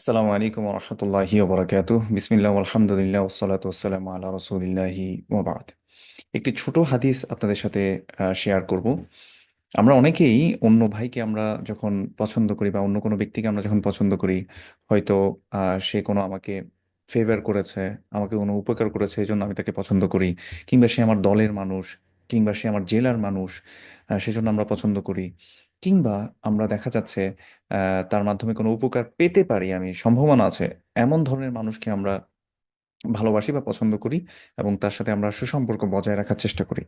আসসালামু আলাইকুম রহমতুল্লাহি ওবরাকাতুহ। বিসমিল্লাহ আলহামদুলিল্লাহ ওসালাত ওসালাম আল্লাহ রসুলিল্লাহি ওবাদ। একটি ছোট হাদিস আপনাদের সাথে শেয়ার করব। আমরা অনেকেই অন্য ভাইকে আমরা যখন পছন্দ করি বা অন্য কোনো ব্যক্তিকে আমরা যখন পছন্দ করি, হয়তো সে কোনো আমাকে ফেভার করেছে, আমাকে কোনো উপকার করেছে এই জন্য আমি তাকে পছন্দ করি। কিংবা সে আমার দলের মানুষ, কিংবা সে আমার জেলার মানুষ সেজন্য আমরা পছন্দ করি। কিংবা আমরা দেখা যাচ্ছে আহ, তার মাধ্যমে কোনো উপকার পেতে পারি আমি সম্ভাবনা আছে এমন ধরনের মানুষকে আমরা ভালোবাসি বা পছন্দ করি এবং তার সাথে আমরা সুসম্পর্ক বজায় রাখার চেষ্টা করি।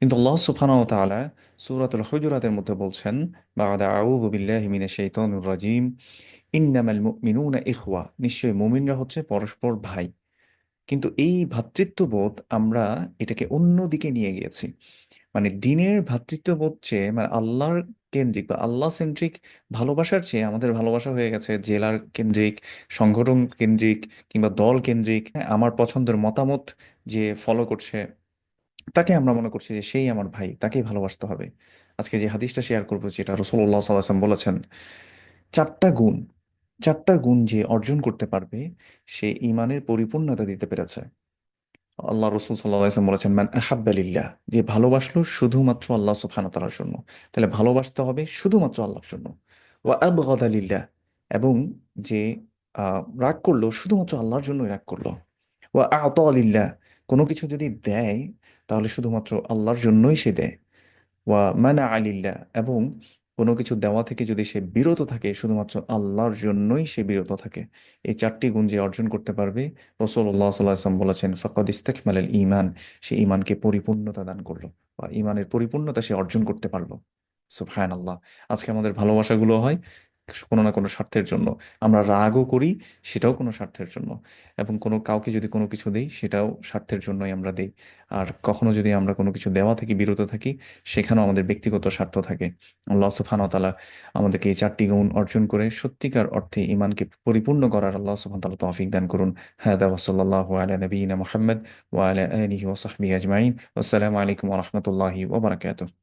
কিন্তু আল্লাহ সুবহানাহু ওয়া তাআলা সূরাতুল হুজুরাতের মধ্যে বলছেন বা'দা আউযু বিল্লাহি মিনাশ শাইতানির রাজীম ইন্নামাল মুমিনুনা নিশ্চয়ই মুমিনরা হচ্ছে পরস্পর ভাই। কিন্তু এই ভ্রাতৃত্ববোধ আমরা এটাকে অন্যদিকে নিয়ে গিয়েছি। মানে দিনের ভ্রাতৃত্ববোধ চেয়ে মানে আল্লাহর কেন্দ্রিক বা আল্লাহ সেন্ট্রিক ভালোবাসার চেয়ে আমাদের ভালোবাসা হয়ে গেছে জেলার কেন্দ্রিক সংগঠন কেন্দ্রিক কিংবা দল কেন্দ্রিক। হ্যাঁ, আমার পছন্দের মতামত যে ফলো করছে তাকে আমরা মনে করছি যে সেই আমার ভাই তাকেই ভালোবাসতে হবে। আজকে যে হাদিসটা শেয়ার করব যেটা রসুল্লাহ সাল্লাম বলেছেন চারটা গুণ চারটা গুণ যে অর্জন করতে পারবে সে ইমানের পরিপূর্ণতা দিতে পেরেছে। আল্লাহ রসুল সাল্লাম বলেছেন ম্যান আহাব্বালিল্লাহ যে ভালোবাসলো শুধুমাত্র আল্লাহ সুবহানাহু তাআলার জন্য। তাহলে ভালোবাসতে হবে শুধুমাত্র আল্লাহর জন্য। ওয়া আবগাদালিল্লাহ এবং যে রাগ করল শুধুমাত্র আল্লাহর জন্যই রাগ করল। ওয়া আতালিল্লাহ কোনো কিছু যদি দেয়, তাহলে শুধুমাত্র আল্লাহর জন্যই সে দেয়। ওয়া মানা আলিল্লাহ এবং কোনো কিছু দেওয়া থেকে যদি সে বিরত থাকে, শুধুমাত্র আল্লাহর জন্যই সে বিরত থাকে, এই চারটি গুণ যে অর্জন করতে পারবে রসল্লাহ সাল্লাম বলেছেন, ফকদ ইস্তেকমাল ইমান সে ইমানকে পরিপূর্ণতা দান করল বা ইমানের পরিপূর্ণতা সে অর্জন করতে পারল। সুফায়ন আল্লাহ আজকে আমাদের ভালোবাসাগুলো হয় কোনো না কোনো স্বার্থের জন্য। আমরা রাগও করি, সেটাও কোনো স্বার্থের জন্য। এবং কোনো কাউকে যদি কোনো কিছু দেই, সেটাও স্বার্থের জন্যই আমরা দেই। আর কখনো যদি আমরা কোনো কিছু দেওয়া থেকে, বিরত থাকি, সেখানেও আমাদের ব্যক্তিগত স্বার্থ থাকে। আল্লাহ ওয়া আমাদেরকে এই চারটি গুণ অর্জন করে সত্যিকার অর্থে ইমানকে পরিপূর্ণ করার আল্লাহ তাআলা তৌফিক দান করুন। আলা আলিহি আজমাইন। আসসালামু আলাইকুম রাহমাতুল্লাহি ওয়া বারাকাতুহু।